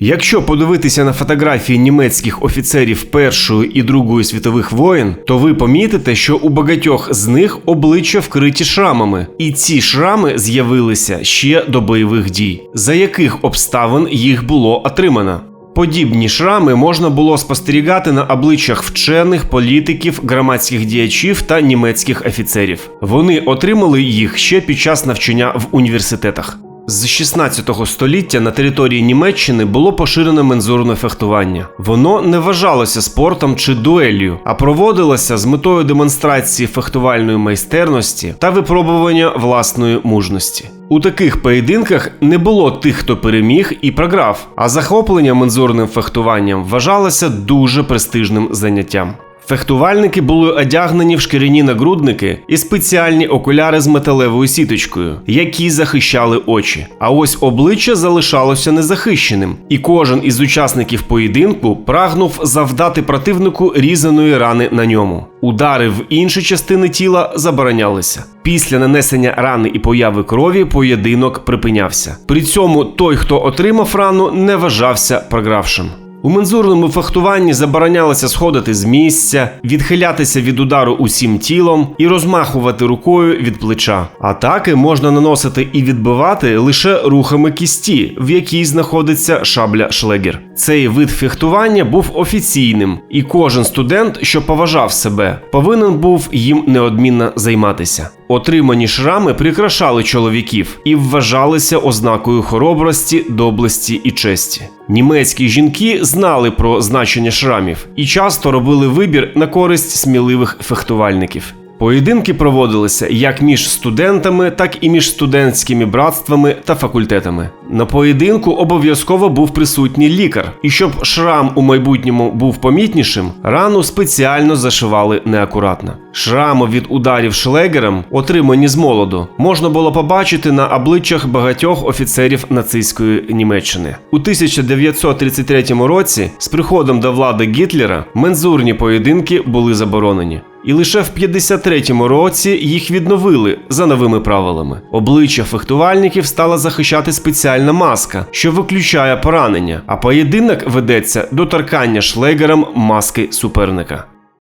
Якщо подивитися на фотографії німецьких офіцерів Першої і Другої світових воєн, то ви помітите, що у багатьох з них обличчя вкриті шрамами, і ці шрами з'явилися ще до бойових дій, за яких обставин їх було отримано. Подібні шрами можна було спостерігати на обличчях вчених, політиків, громадських діячів та німецьких офіцерів. Вони отримали їх ще під час навчання в університетах. З 16 століття на території Німеччини було поширене мензурне фехтування. Воно не вважалося спортом чи дуеллю, а проводилося з метою демонстрації фехтувальної майстерності та випробування власної мужності. У таких поєдинках не було тих, хто переміг і програв, а захоплення мензурним фехтуванням вважалося дуже престижним заняттям. Фехтувальники були одягнені в шкіряні нагрудники і спеціальні окуляри з металевою сіточкою, які захищали очі. А ось обличчя залишалося незахищеним, і кожен із учасників поєдинку прагнув завдати противнику різаної рани на ньому. Удари в інші частини тіла заборонялися. Після нанесення рани і появи крові поєдинок припинявся. При цьому той, хто отримав рану, не вважався програвшим. У мензурному фехтуванні заборонялося сходити з місця, відхилятися від удару усім тілом і розмахувати рукою від плеча. Атаки можна наносити і відбивати лише рухами кісті, в якій знаходиться шабля шлегер. Цей вид фехтування був офіційним, і кожен студент, що поважав себе, повинен був їм неодмінно займатися. Отримані шрами прикрашали чоловіків і вважалися ознакою хоробрості, доблесті і честі. Німецькі жінки знали про значення шрамів і часто робили вибір на користь сміливих фехтувальників. Поєдинки проводилися як між студентами, так і між студентськими братствами та факультетами. На поєдинку обов'язково був присутній лікар, і щоб шрам у майбутньому був помітнішим, рану спеціально зашивали неакуратно. Шрами від ударів шлегером, отримані з молоду, можна було побачити на обличчях багатьох офіцерів нацистської Німеччини. У 1933 році, з приходом до влади Гітлера, мензурні поєдинки були заборонені. І лише в 53-му році їх відновили за новими правилами. Обличчя фехтувальників стала захищати спеціальна маска, що виключає поранення, а поєдинок ведеться до торкання шлегером маски суперника.